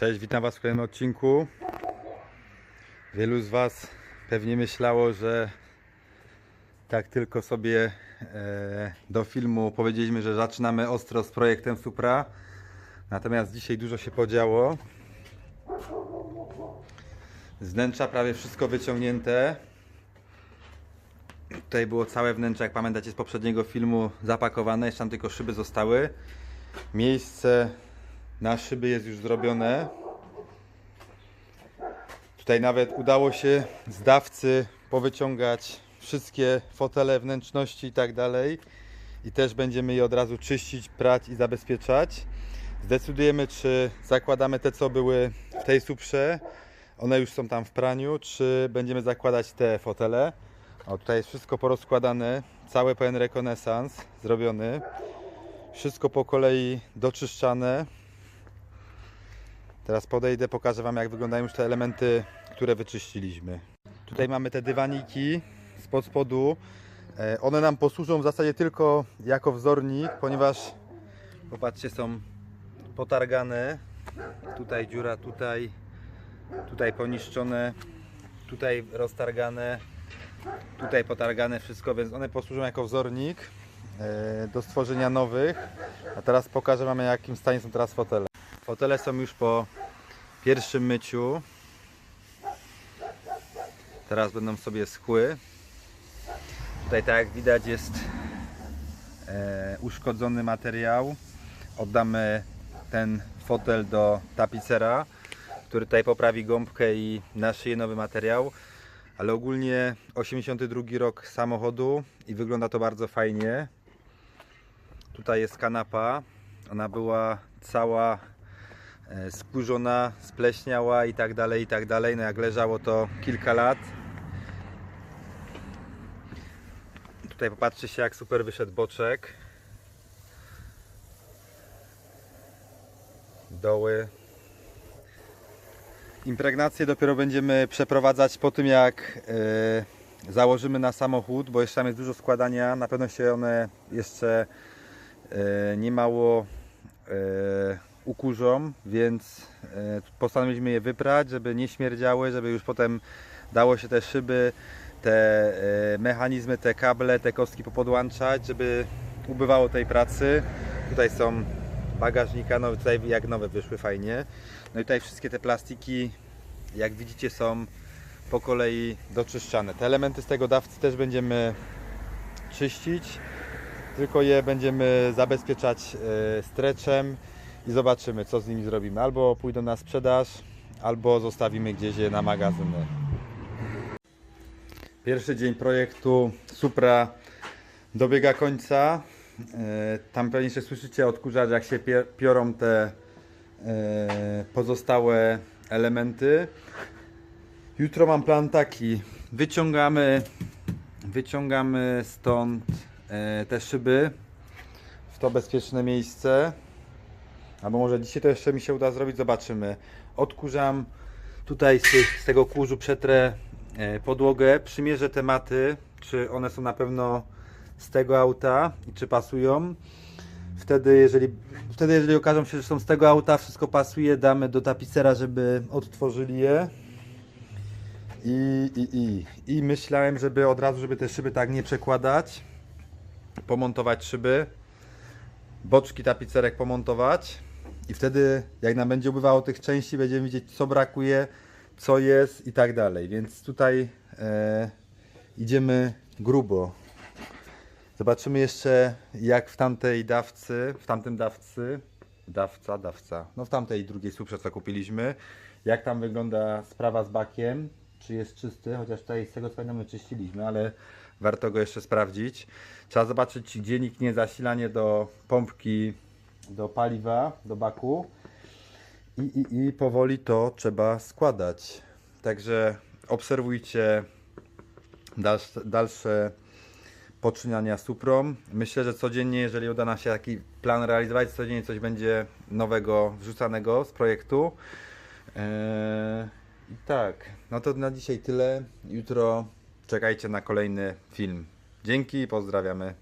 Cześć, witam Was w kolejnym odcinku. Wielu z Was pewnie myślało, że tak tylko sobie e, do filmu powiedzieliśmy, że zaczynamy ostro z projektem Supra. Natomiast dzisiaj dużo się podziało. Z wnętrza prawie wszystko wyciągnięte. Tutaj było całe wnętrze, jak pamiętacie z poprzedniego filmu, zapakowane. Jeszcze tam tylko szyby zostały. Miejsce na szyby jest już zrobione. Tutaj nawet udało się z dawcy powyciągać wszystkie fotele, wnętrzności i tak dalej. I też będziemy je od razu czyścić, prać i zabezpieczać. Zdecydujemy, czy zakładamy te, co były w tej suprze. One już są tam w praniu, czy będziemy zakładać te fotele. O, tutaj jest wszystko porozkładane, cały pełen rekonesans zrobiony. Wszystko po kolei doczyszczane. Teraz podejdę, pokażę Wam jak wyglądają już te elementy, które wyczyściliśmy. Tutaj mamy te dywaniki spod spodu. E, One nam posłużą w zasadzie tylko jako wzornik, ponieważ popatrzcie, są potargane. Tutaj dziura, tutaj, tutaj poniszczone, tutaj roztargane, tutaj potargane wszystko, więc one posłużą jako wzornik e, do stworzenia nowych. A teraz pokażę Wam, jakim stanie są teraz fotele. Fotele są już po pierwszym myciu. Teraz będą sobie schły. Tutaj tak jak widać jest e, uszkodzony materiał. Oddamy ten fotel do tapicera, który tutaj poprawi gąbkę i naszyje nowy materiał. Ale ogólnie 82 rok samochodu i wygląda to bardzo fajnie. Tutaj jest kanapa. Ona była cała e, skurzona, spleśniała i tak dalej, i tak dalej. No jak leżało to kilka lat. Tutaj popatrzcie się jak super wyszedł boczek. Doły. Impregnację dopiero będziemy przeprowadzać po tym jak e, założymy na samochód, bo jeszcze tam jest dużo składania. Na pewno się one jeszcze e, niemało e, ukurzą, więc e, postanowiliśmy je wyprać, żeby nie śmierdziały, żeby już potem dało się te szyby, te e, mechanizmy, te kable, te kostki popodłączać, żeby ubywało tej pracy. Tutaj są bagażnika, no tutaj jak nowe wyszły fajnie. No i tutaj wszystkie te plastiki, jak widzicie są po kolei doczyszczane. Te elementy z tego dawcy też będziemy czyścić, tylko je będziemy zabezpieczać e, stretchem i zobaczymy co z nimi zrobimy. Albo pójdą na sprzedaż, albo zostawimy gdzieś je na magazyny. Pierwszy dzień projektu Supra dobiega końca. E, Tam pewnie jeszcze słyszycie odkurzacz, jak się piorą te e, pozostałe elementy. Jutro mam plan taki. Wyciągamy, wyciągamy stąd e, te szyby w to bezpieczne miejsce. Albo może dzisiaj to jeszcze mi się uda zrobić, zobaczymy. Odkurzam tutaj z, z tego kurzu przetrę e, podłogę, przymierzę te maty, czy one są na pewno z tego auta i czy pasują. Wtedy jeżeli, wtedy jeżeli okażą się, że są z tego auta, wszystko pasuje, damy do tapicera, żeby odtworzyli je. I, i, i, I myślałem, żeby od razu, żeby te szyby tak nie przekładać, pomontować szyby, boczki tapicerek pomontować i wtedy jak nam będzie ubywało tych części, będziemy widzieć co brakuje, co jest i tak dalej. Więc tutaj e, idziemy grubo. Zobaczymy jeszcze jak w tamtej dawcy, w tamtym dawcy, dawca, dawca, no w tamtej drugiej suprze co kupiliśmy, jak tam wygląda sprawa z bakiem, czy jest czysty, chociaż tutaj z tego co pamiętam my czyściliśmy, ale warto go jeszcze sprawdzić. Trzeba zobaczyć gdzie niknie zasilanie do pompki do paliwa, do baku i, i, i powoli to trzeba składać. Także obserwujcie dalsze, dalsze poczyniania z Suprą. Myślę, że codziennie, jeżeli uda nam się taki plan realizować, codziennie coś będzie nowego wrzucanego z projektu. Eee, tak, no to na dzisiaj tyle. Jutro czekajcie na kolejny film. Dzięki pozdrawiamy.